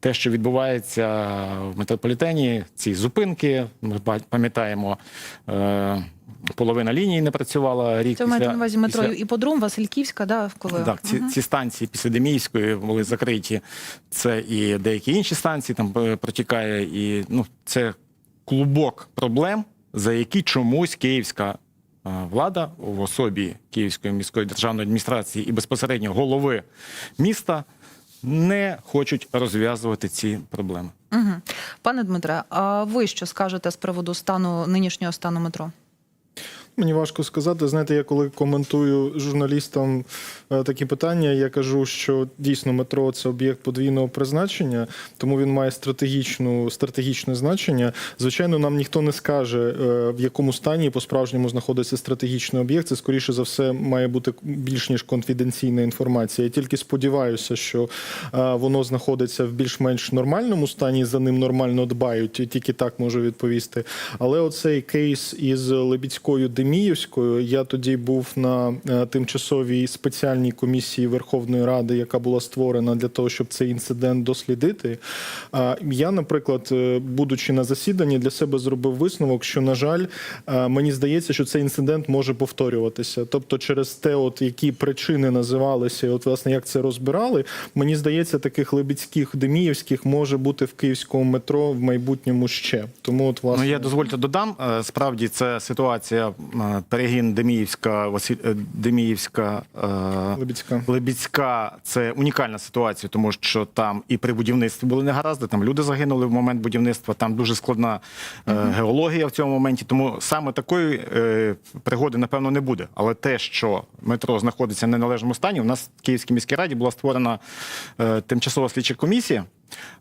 те, що відбувається в метрополітені, ці зупинки, ми пам'ятаємо, е, половина лінії не працювала рік. Це маєте після- на увазі метро після- Іподром, Васильківська, да, коли? так, ці, ці станції після Деміївської були закриті. Це і деякі інші станції там е, протікає. І ну, це клубок проблем, за які чомусь київська е, влада в особі Київської міської державної адміністрації і безпосередньо голови міста не хочуть розв'язувати ці проблеми. Угу. Пане Дмитре, а ви що скажете з приводу стану нинішнього стану метро? Мені важко сказати. Знаєте, я коли коментую журналістам е, такі питання, я кажу, що дійсно метро це об'єкт подвійного призначення, тому він має стратегічну стратегічне значення. Звичайно, нам ніхто не скаже, е, в якому стані по-справжньому знаходиться стратегічний об'єкт. Це скоріше за все має бути більш ніж конфіденційна інформація. Я тільки сподіваюся, що е, воно знаходиться в більш-менш нормальному стані, за ним нормально дбають. і Тільки так можу відповісти. Але оцей кейс із Лебідською Деміївською, я тоді був на е, тимчасовій спеціальній комісії Верховної Ради, яка була створена для того, щоб цей інцидент дослідити. А Я, наприклад, е, будучи на засіданні, для себе зробив висновок, що на жаль, е, мені здається, що цей інцидент може повторюватися. Тобто, через те, от які причини називалися, і от власне як це розбирали, мені здається, таких лебідських деміївських може бути в київському метро в майбутньому ще. Тому от власне Ну, я дозвольте додам. Е, Справді це ситуація е, перегін Деміївська, е, Деміївська. е, Лебідська. Лебідська це унікальна ситуація, тому що там і при будівництві були негаразди, там люди загинули в момент будівництва, там дуже складна е, геологія в цьому моменті. Тому саме такої е, пригоди, напевно, не буде. Але те, що метро знаходиться в неналежному стані, у нас в Київській міській раді була створена е, тимчасова слідча комісія.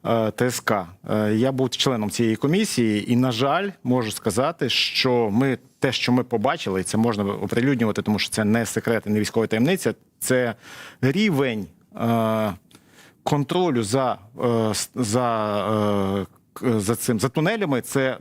Е, ТСК. Е, Я був членом цієї комісії, і, на жаль, можу сказати, що ми те, що ми побачили, і це можна оприлюднювати, тому що це не секрет, і не військова таємниця. Це рівень е, контролю за, за, за цим за тунелями. Це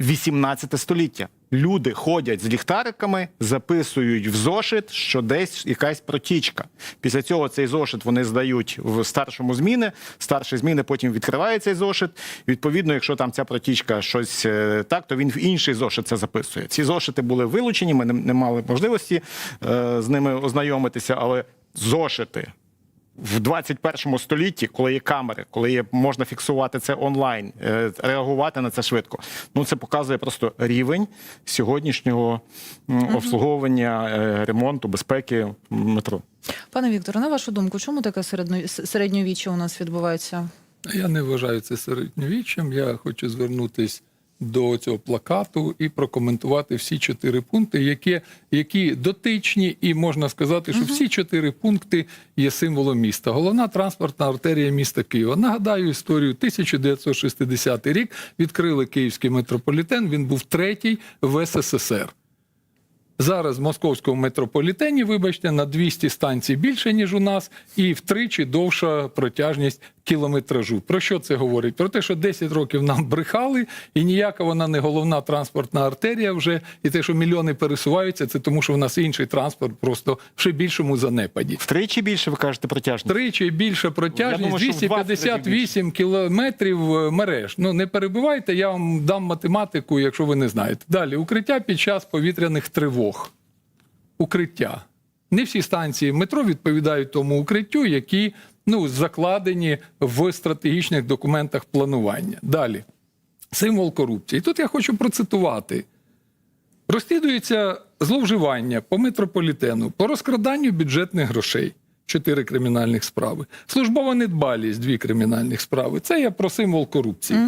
18 століття. Люди ходять з ліхтариками, записують в зошит, що десь якась протічка. Після цього цей зошит вони здають в старшому зміни. Старший зміни потім відкриває цей зошит. Відповідно, якщо там ця протічка щось е, так, то він в інший зошит це записує. Ці зошити були вилучені. Ми не мали можливості е, з ними ознайомитися, але зошити в 21 столітті, коли є камери, коли є можна фіксувати це онлайн, е, реагувати на це швидко. Ну це показує просто рівень сьогоднішнього обслуговування е, ремонту безпеки метро. Пане Вікторе, на вашу думку, чому таке середньовіччя у нас відбувається? Я не вважаю це середньовіччям. Я хочу звернутися до цього плакату і прокоментувати всі чотири пункти, які, які дотичні, і можна сказати, що всі чотири пункти є символом міста. Головна транспортна артерія міста Києва. Нагадаю історію 1960 рік. Відкрили київський метрополітен. Він був третій в СССР. Зараз в московському метрополітені, вибачте, на 200 станцій більше, ніж у нас, і втричі довша протяжність кілометражу. Про що це говорить? Про те, що 10 років нам брехали, і ніяка вона не головна транспортна артерія вже. І те, що мільйони пересуваються, це тому, що в нас інший транспорт просто в ще більшому занепаді. Втричі більше ви кажете протяжність? Тричі більша протяжність, думаю, 258 кілометрів е, мереж. Ну не перебивайте, я вам дам математику, якщо ви не знаєте. Далі укриття під час повітряних тривог. Укриття. Не всі станції метро відповідають тому укриттю, які ну, закладені в стратегічних документах планування. Далі. Символ корупції. І тут я хочу процитувати. Розслідується зловживання по метрополітену, по розкраданню бюджетних грошей. Чотири кримінальних справи. Службова недбалість, дві кримінальних справи. Це я про символ корупції.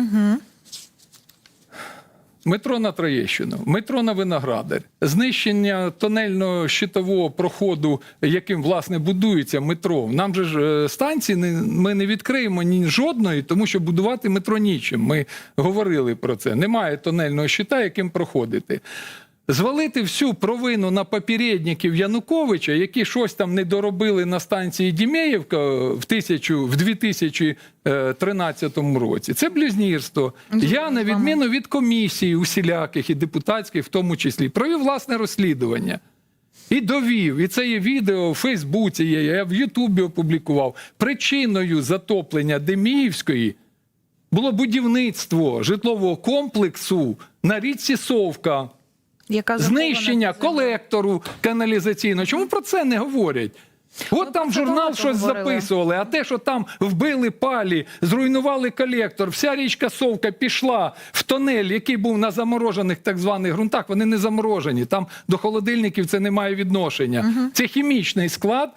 Метро на Троєщину, метро на Виноградар, знищення тонельного щитового проходу, яким власне будується метро. Нам же ж е, станції не, ми не відкриємо ні жодної, тому що будувати метро нічим. Ми говорили про це. Немає тонельного щита, яким проходити. Звалити всю провину на попередників Януковича, які щось там не доробили на станції Дімєєвка в, тисячу, в 2013 році. Це блюзнірство. Я, на відміну від комісії усіляких і депутатських, в тому числі, провів власне розслідування. і довів, і це є відео в Фейсбуці, є, я в Ютубі опублікував. Причиною затоплення Деміївської було будівництво житлового комплексу на річці Совка, Яка знищення колектору каналізаційного. Чому про це не говорять? От Ми там журнал щось говорили. записували, а те, що там вбили палі, зруйнували колектор, вся річка Совка пішла в тонель, який був на заморожених так званих ґрунтах. Вони не заморожені. Там до холодильників це не має відношення. Це хімічний склад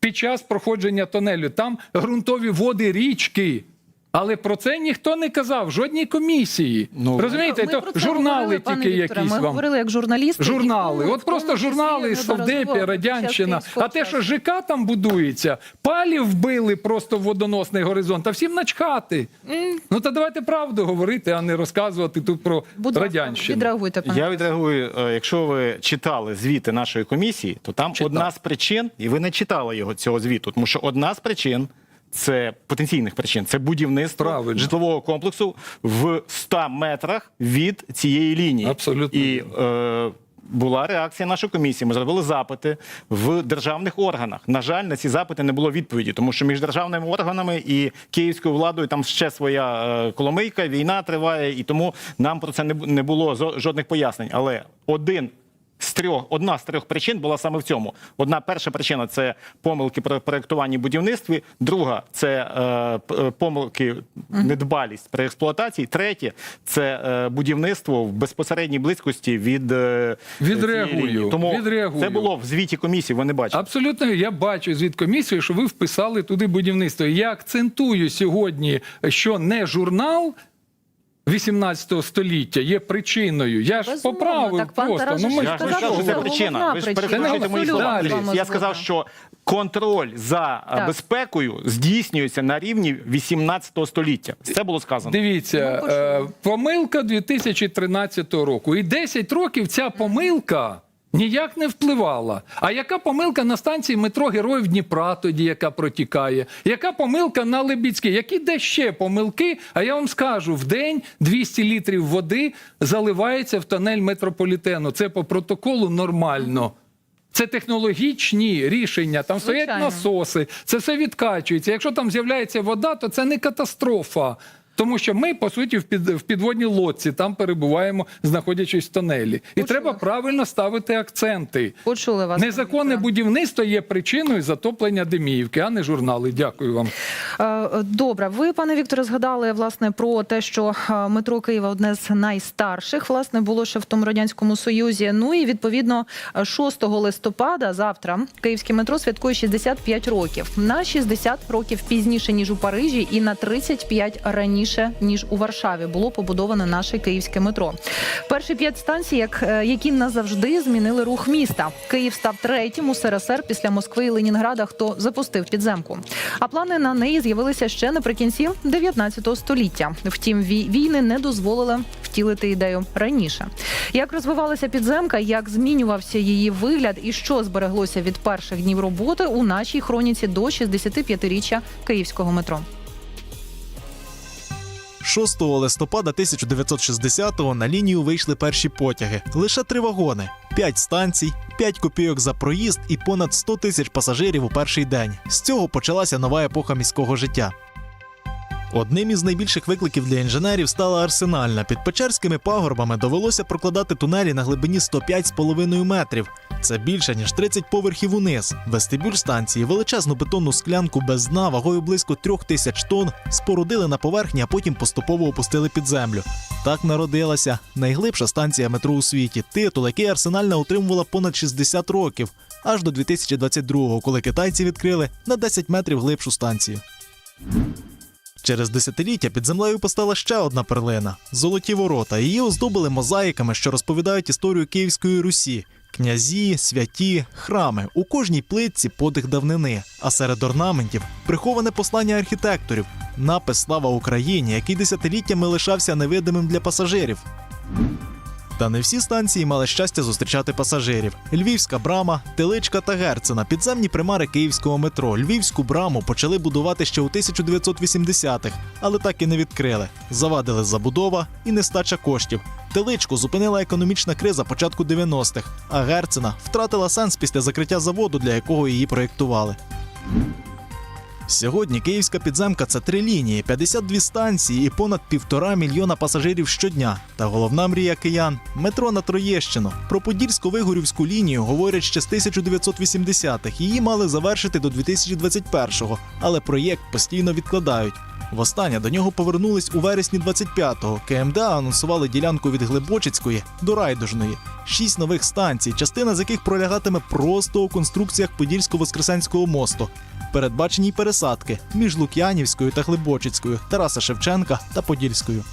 під час проходження тонелю. Там ґрунтові води річки. Але про це ніхто не казав, жодній комісії. Ну, Розумієте, Ми то журнали говорили, тільки Вікторе, якісь Ми вам. говорили як журналісти. Журнали, от просто журнали Совдепі, Радянщина. А те, що. ЖК там будується, палів вбили просто в водоносний горизонт, а всім начхати. Ну та давайте правду говорити, а не розказувати тут про Будь радянщину. відреагуйте, пане. Я відреагую, е, якщо ви читали звіти нашої комісії, то там Читав. одна з причин, і ви не читали його цього звіту, тому що одна з причин. Це потенційних причин. Це будівництво Правильно. житлового комплексу в 100 метрах від цієї лінії. Абсолютно І е, була реакція нашої комісії. Ми зробили запити в державних органах. На жаль, на ці запити не було відповіді, тому що між державними органами і київською владою там ще своя е, коломийка, війна триває, і тому нам про це не не було жодних пояснень. Але один. З трьох одна з трьох причин була саме в цьому. Одна перша причина це помилки при проєктуванні будівництві. Друга це е, е, помилки, недбалість при експлуатації. Третє це е, будівництво в безпосередній близькості від е, Відреагую, лінії. Тому відреагую. це було в звіті комісії. Ви не бачите. Абсолютно, я бачу звід комісії, що ви вписали туди будівництво. Я акцентую сьогодні, що не журнал. 18 століття є причиною. Я ж Безумовно, поправив так пан просто. Тарас Ну, ми ж Я ж не сказав, що це це причина. Ви ж причина. перекручуєте мої Абсолютно слова. з вами Я сказав, згодна. що контроль за е, Так. безпекою здійснюється на рівні 18 століття. Це було сказано. Дивіться, Ну, е, помилка 2013 року. І 10 років ця помилка ніяк не впливала. А яка помилка на станції метро Героїв Дніпра тоді, яка протікає? Яка помилка на Лебідській? Які де ще помилки? А я вам скажу: в день 200 літрів води заливається в тонель метрополітену. Це по протоколу нормально. Це технологічні рішення. Там стоять насоси, це все відкачується. Якщо там з'являється вода, то це не катастрофа. Тому що ми, по суті, в, під, в підводній лодці там перебуваємо, знаходячись в тонелі. І Почула. треба правильно ставити акценти. Почули вас. Незаконне Вікторе. будівництво є причиною затоплення Деміївки, а не журнали. Дякую вам. Е, Добре, ви, пане Вікторе, згадали власне про те, що е, метро Києва одне з найстарших, власне, було ще в тому радянському союзі. Ну і відповідно е, 6 листопада, завтра, київське метро святкує 65 років. На 60 років пізніше ніж у Парижі, і на 35 раніше ніж у Варшаві було побудоване наше київське метро. Перші п'ять станцій, як е, які назавжди змінили рух міста. Київ став третім у СРСР після Москви і Ленінграда, хто запустив підземку. А плани на неї з'явилися ще наприкінці 19 століття. Втім, вій- війни не дозволили втілити ідею раніше. Як розвивалася підземка, як змінювався її вигляд, і що збереглося від перших днів роботи у нашій хроніці до 65-річчя київського метро. 6 листопада 1960-го на лінію вийшли перші потяги. Лише три вагони, п'ять станцій, 5 копійок за проїзд і понад 100 тисяч пасажирів у перший день. З цього почалася нова епоха міського життя. Одним із найбільших викликів для інженерів стала арсенальна. Під Печерськими пагорбами довелося прокладати тунелі на глибині 105,5 метрів. Це більше ніж 30 поверхів униз. Вестибюль станції, величезну бетонну склянку без дна вагою близько трьох тисяч тонн спорудили на поверхні, а потім поступово опустили під землю. Так народилася найглибша станція метро у світі. Титул, який арсенальна утримувала понад 60 років, аж до 2022-го, коли китайці відкрили на 10 метрів глибшу станцію. Через десятиліття під землею постала ще одна перлина золоті ворота. Її оздобили мозаїками, що розповідають історію Київської Русі. Князі, святі, храми у кожній плитці подих давнини, а серед орнаментів приховане послання архітекторів, напис Слава Україні, який десятиліттями лишався невидимим для пасажирів. Та не всі станції мали щастя зустрічати пасажирів. Львівська брама, Теличка та Герцена, підземні примари київського метро. Львівську браму почали будувати ще у 1980-х, але так і не відкрили. Завадили забудова і нестача коштів. Теличку зупинила економічна криза початку 90-х, а Герцена втратила сенс після закриття заводу, для якого її проєктували. Сьогодні київська підземка це три лінії, 52 станції і понад півтора мільйона пасажирів щодня. Та головна мрія киян метро на Троєщину. Про Подільсько-Вигорівську лінію говорять ще з 1980-х. Її мали завершити до 2021-го, але проєкт постійно відкладають. Востаннє до нього повернулись у вересні 25-го. КМДА анонсували ділянку від Глибочицької до Райдужної. Шість нових станцій, частина з яких пролягатиме просто у конструкціях Подільсько-Воскресенського мосту. Передбачені й пересадки між Лук'янівською та Глибочицькою, Тараса Шевченка та Подільською.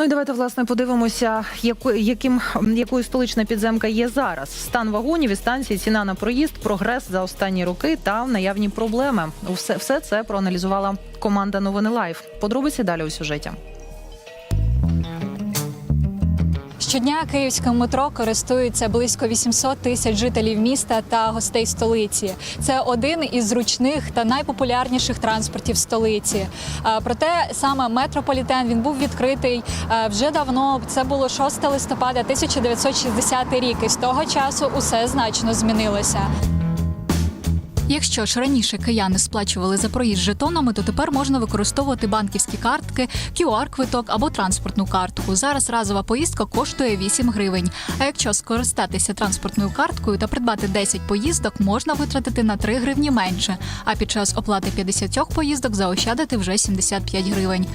Ну і давайте власне подивимося, яко, яким якою столична підземка є зараз. Стан вагонів і станції, ціна на проїзд, прогрес за останні роки та наявні проблеми. Все, все це проаналізувала команда Новини Лайф. Подробиці далі у сюжеті. Щодня київським метро користуються близько 800 тисяч жителів міста та гостей столиці. Це один із зручних та найпопулярніших транспортів столиці. Проте саме метрополітен він був відкритий вже давно. Це було 6 листопада 1960 рік. І з того часу усе значно змінилося. Якщо ж раніше кияни сплачували за проїзд жетонами, то тепер можна використовувати банківські картки, QR-квиток або транспортну картку. Зараз разова поїздка коштує 8 гривень. А якщо скористатися транспортною карткою та придбати 10 поїздок, можна витратити на 3 гривні менше. А під час оплати 50 поїздок заощадити вже 75 гривень.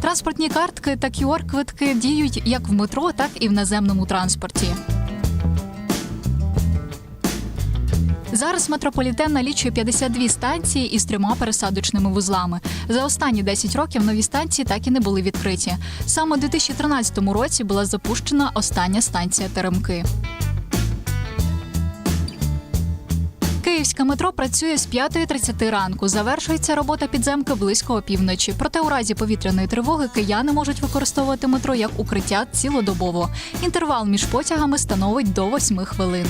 Транспортні картки та QR-квитки діють як в метро, так і в наземному транспорті. Зараз метрополітен налічує 52 станції із трьома пересадочними вузлами. За останні 10 років нові станції так і не були відкриті. Саме у 2013 році була запущена остання станція Теремки. Київське метро працює з 5.30 ранку. Завершується робота підземки близько опівночі. Проте у разі повітряної тривоги кияни можуть використовувати метро як укриття цілодобово. Інтервал між потягами становить до 8 хвилин.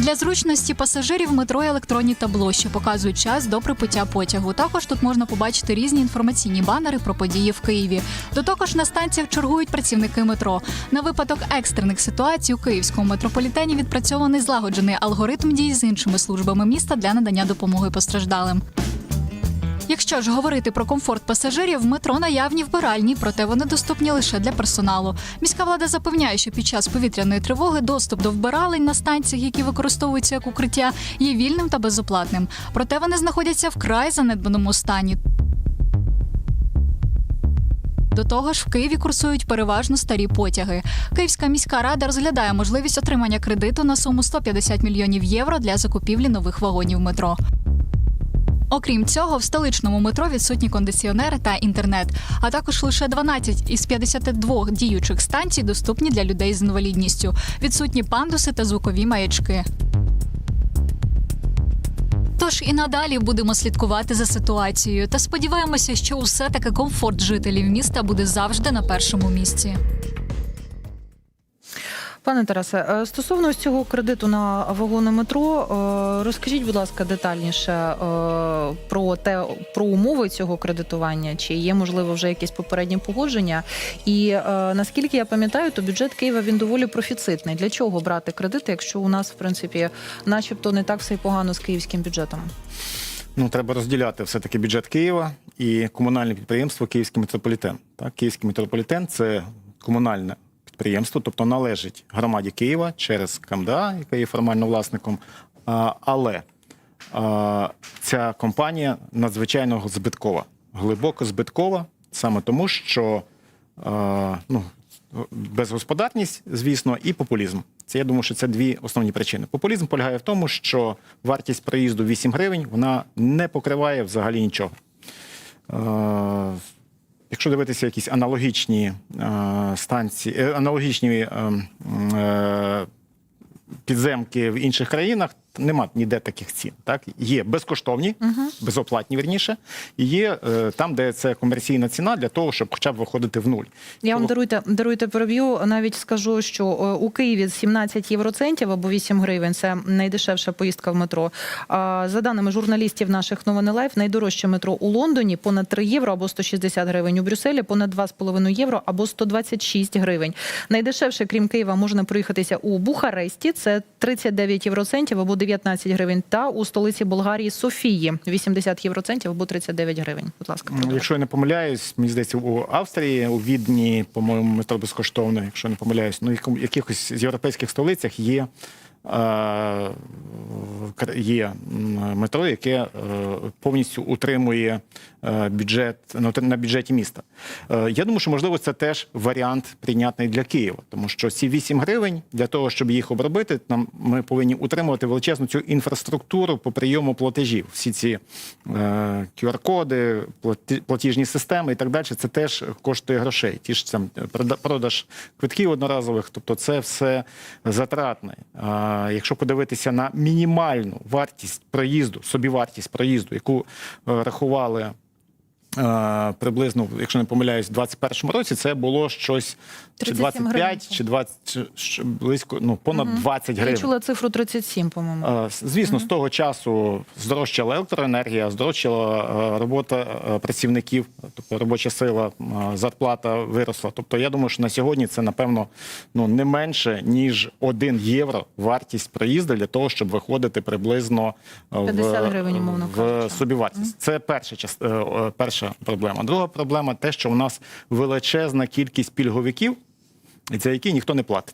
Для зручності пасажирів метро електронні табло, що показують час до прибуття потягу. Також тут можна побачити різні інформаційні банери про події в Києві. До того ж на станціях чергують працівники метро. На випадок екстрених ситуацій у київському метрополітені відпрацьований злагоджений алгоритм дій з іншими службами міста для надання допомоги постраждалим. Якщо ж говорити про комфорт пасажирів, метро наявні вбиральні, проте вони доступні лише для персоналу. Міська влада запевняє, що під час повітряної тривоги доступ до вбиралень на станціях, які використовуються як укриття, є вільним та безоплатним. Проте вони знаходяться в край занедбаному стані. До того ж, в Києві курсують переважно старі потяги. Київська міська рада розглядає можливість отримання кредиту на суму 150 мільйонів євро для закупівлі нових вагонів метро. Окрім цього, в столичному метро відсутні кондиціонери та інтернет, а також лише 12 із 52 діючих станцій доступні для людей з інвалідністю. Відсутні пандуси та звукові маячки. Тож і надалі будемо слідкувати за ситуацією та сподіваємося, що усе таки комфорт жителів міста буде завжди на першому місці. Пане Тарасе, е, стосовно цього кредиту на вагони метро, е, розкажіть, будь ласка, детальніше е, про те про умови цього кредитування, чи є можливо вже якісь попередні погодження? І наскільки я пам'ятаю, то бюджет Києва він доволі профіцитний. Для чого брати кредити, якщо у нас в принципі, начебто, не так все й погано з київським бюджетом? Ну, треба розділяти все-таки бюджет Києва і комунальне підприємство Київський метрополітен. Так, Київський метрополітен це комунальне підприємство, тобто належить громаді Києва через КМДА, яка є формально власником. Але ця компанія надзвичайно збиткова, глибоко збиткова, саме тому, що ну, безгосподарність, звісно, і популізм. Це я думаю, що це дві основні причини. Популізм полягає в тому, що вартість проїзду 8 гривень вона не покриває взагалі нічого. Якщо дивитися якісь аналогічні е, станції, е, аналогічні е, е, підземки в інших країнах, Нема ніде таких цін. Так є безкоштовні, безоплатні вірніше, і є е, там, де це комерційна ціна для того, щоб хоча б виходити в нуль. Я вам даруйте, даруйте переб'ю. Навіть скажу, що е, у Києві 17 євроцентів або 8 гривень. Це найдешевша поїздка в метро. А за даними журналістів наших новини Лайф, найдорожче метро у Лондоні понад 3 євро або 160 гривень. У Брюсселі понад 2,5 євро або 126 гривень. Найдешевше, крім Києва, можна проїхатися у Бухаресті. Це 39 євроцентів або 19 гривень. Та у столиці Болгарії Софії 80 євроцентів або 39 гривень. Будь ласка, Ну. Якщо я не помиляюсь, мені здається, у Австрії, у Відні, по-моєму, метро безкоштовно, якщо я не помиляюсь, ну якихось з європейських столицях є. е, Є метро, яке е, повністю утримує бюджет на на бюджеті міста. Е, Я думаю, що можливо це теж варіант прийнятний для Києва, тому що ці 8 гривень для того, щоб їх обробити, нам ми повинні утримувати величезну цю інфраструктуру по прийому платежів. Всі ці е, QR-коди, платі- платіжні системи і так далі. Це теж коштує грошей. Ті ж там прода- продаж квитків одноразових, тобто це все затратне. Якщо подивитися на мінімальну вартість проїзду, собівартість проїзду, яку е, рахували. Е, Приблизно, якщо не помиляюсь, 21-му році це було щось чи 37 гривень. чи 20, чи, чи близько, ну понад 20 Я гривень. чула цифру 37, по-моєму. Е, Звісно, з того часу здорожчала електроенергія, здорожчала е, робота е, працівників, тобто робоча сила, зарплата виросла. Тобто, я думаю, що на сьогодні це напевно ну не менше ніж 1 євро вартість проїзду для того, щоб виходити приблизно е, 50 в, гривень, умовно в собівартість. Це перша част- е, перша проблема. Друга проблема те, що у нас величезна кількість пільговиків. І за які ніхто не платить.